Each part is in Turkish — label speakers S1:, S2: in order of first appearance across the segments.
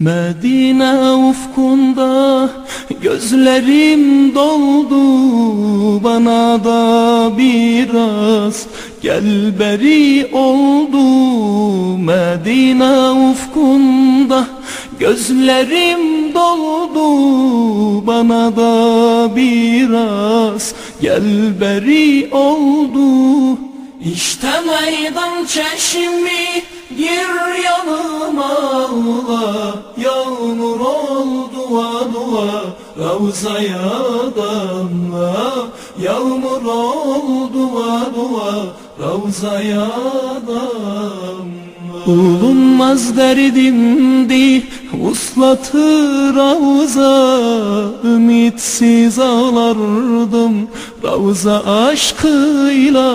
S1: Medine ufkunda gözlerim doldu Bana da biraz gel beri oldu. Medine ufkunda gözlerim doldu Bana da biraz gel beri oldu. İşte meydan çeşmi gir yanıma Ravzaya damla Yağmur ol dua dua. Ravzaya damla. Bulunmaz derdimdi Uslatı Ravza Ümitsiz ağlardım Ravza aşkıyla.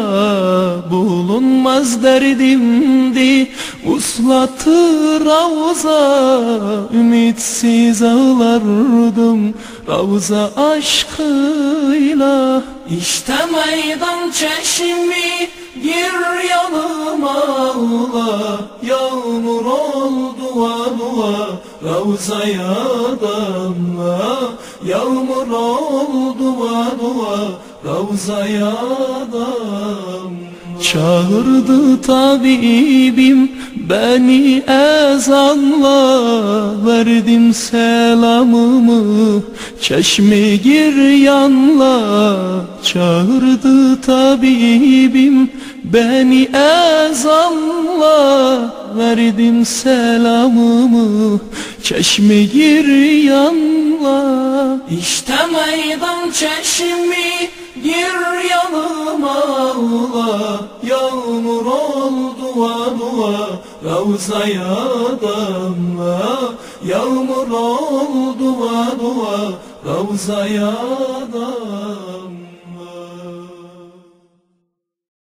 S1: Bulunmaz derdimdi Uslatı Ravza Ümitsiz ağlardım. Ravza aşkıyla. İşte meydan çeşmi Gir yanıma Allah Yağmur ol dua dua Ravzaya damla Yağmur ol dua dua Ravzaya damla Çağırdı tabibim beni ezanla Verdim selamımı. Çeşme gir yanla Çağırdı tabibim beni ezanla Verdim selamımı. Çeşme gir yanla İşte meydan çeşmi gir yanıma. Allah Yağmur ol dua dua Ravzaya damla. Yağmur ol dua dua Ravzaya damla